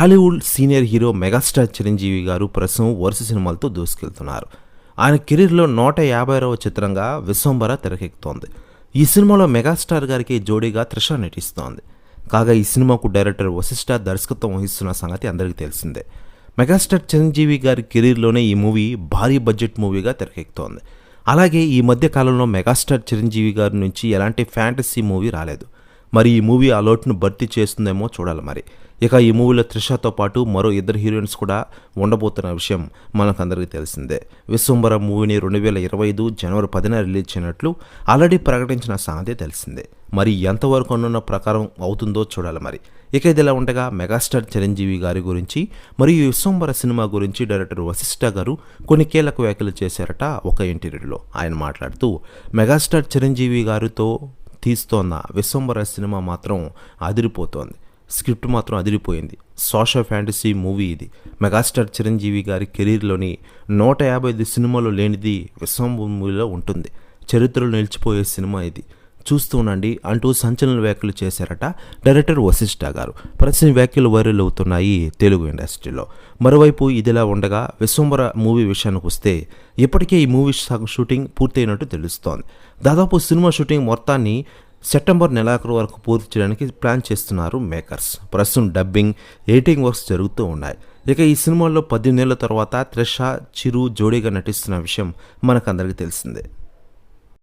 Tollywood senior hero megastar Chiranjeevi garu ప్రస్తుతం వరుస సినిమాలతో దూసుకెళ్తున్నారు. ఆయన కెరీర్లో నూట యాభైరవ చిత్రంగా విశ్వంబర తెరకెక్కుతోంది. ఈ సినిమాలో మెగాస్టార్ గారికి జోడీగా త్రిష నటిస్తోంది. కాగా ఈ సినిమాకు డైరెక్టర్ వశిష్ఠ దర్శకత్వం వహిస్తున్న సంగతి అందరికీ తెలిసిందే. మెగాస్టార్ చిరంజీవి గారి కెరీర్లోనే ఈ మూవీ భారీ బడ్జెట్ మూవీగా తెరకెక్కుతోంది. అలాగే ఈ మధ్య కాలంలో మెగాస్టార్ చిరంజీవి గారి నుంచి ఎలాంటి ఫ్యాంటసీ మూవీ రాలేదు. మరి ఈ మూవీ ఆ లోటును భర్తీ చేస్తుందేమో చూడాలి మరి. ఇక ఈ మూవీలో త్రిషతో పాటు మరో ఇద్దరు హీరోయిన్స్ కూడా ఉండబోతున్న విషయం మనకందరికీ తెలిసిందే. విశ్వంబర మూవీని రెండు వేల ఇరవై ఐదు జనవరి పదిన రిలీజ్ చేయనట్లు ఆల్రెడీ ప్రకటించిన సంగతి తెలిసిందే. మరి ఎంతవరకు అనున్న ప్రకారం అవుతుందో చూడాలి మరి. ఇక ఇదిలా ఉండగా మెగాస్టార్ చిరంజీవి గారి గురించి మరియు విశ్వంబర సినిమా గురించి డైరెక్టర్ వశిష్ఠ గారు కొన్ని కీలక వ్యాఖ్యలు చేశారట ఒక ఇంటర్వ్యూలో ఆయన మాట్లాడుతూ మెగాస్టార్ చిరంజీవి గారితో తీస్తోన్న విశ్వంబర సినిమా మాత్రం అదిరిపోతోంది. స్క్రిప్ట్ మాత్రం అదిరిపోయింది. సోషల్ ఫ్యాంటసీ మూవీ ఇది. మెగాస్టార్ చిరంజీవి గారి కెరీర్లోని నూట యాభై ఐదు సినిమాలు లేనిది విశ్వం మూవీలో ఉంటుంది. చరిత్రలో నిలిచిపోయే సినిమా ఇది. చూస్తూ ఉండండి అంటూ సంచలన వ్యాఖ్యలు చేశారట డైరెక్టర్ వశిష్ఠ గారు. ప్రస్తుతం వ్యాఖ్యలు వైరల్ అవుతున్నాయి తెలుగు ఇండస్ట్రీలో. మరోవైపు ఇదిలా ఉండగా విశ్వంబర మూవీ విషయానికి వస్తే ఇప్పటికే ఈ మూవీ షూటింగ్ పూర్తయినట్టు తెలుస్తోంది. దాదాపు సినిమా షూటింగ్ మొత్తాన్ని సెప్టెంబర్ నెలాఖరు వరకు పూర్తి చేయడానికి ప్లాన్ చేస్తున్నారు మేకర్స్. ప్రస్తుతం డబ్బింగ్ ఎడిటింగ్ వర్క్స్ జరుగుతూ ఉన్నాయి. ఇక ఈ సినిమాలో పద్దెనిమిదేళ్ళ నెలల తర్వాత త్రిష చిరు జోడీగా నటిస్తున్న విషయం మనకందరికీ తెలిసిందే.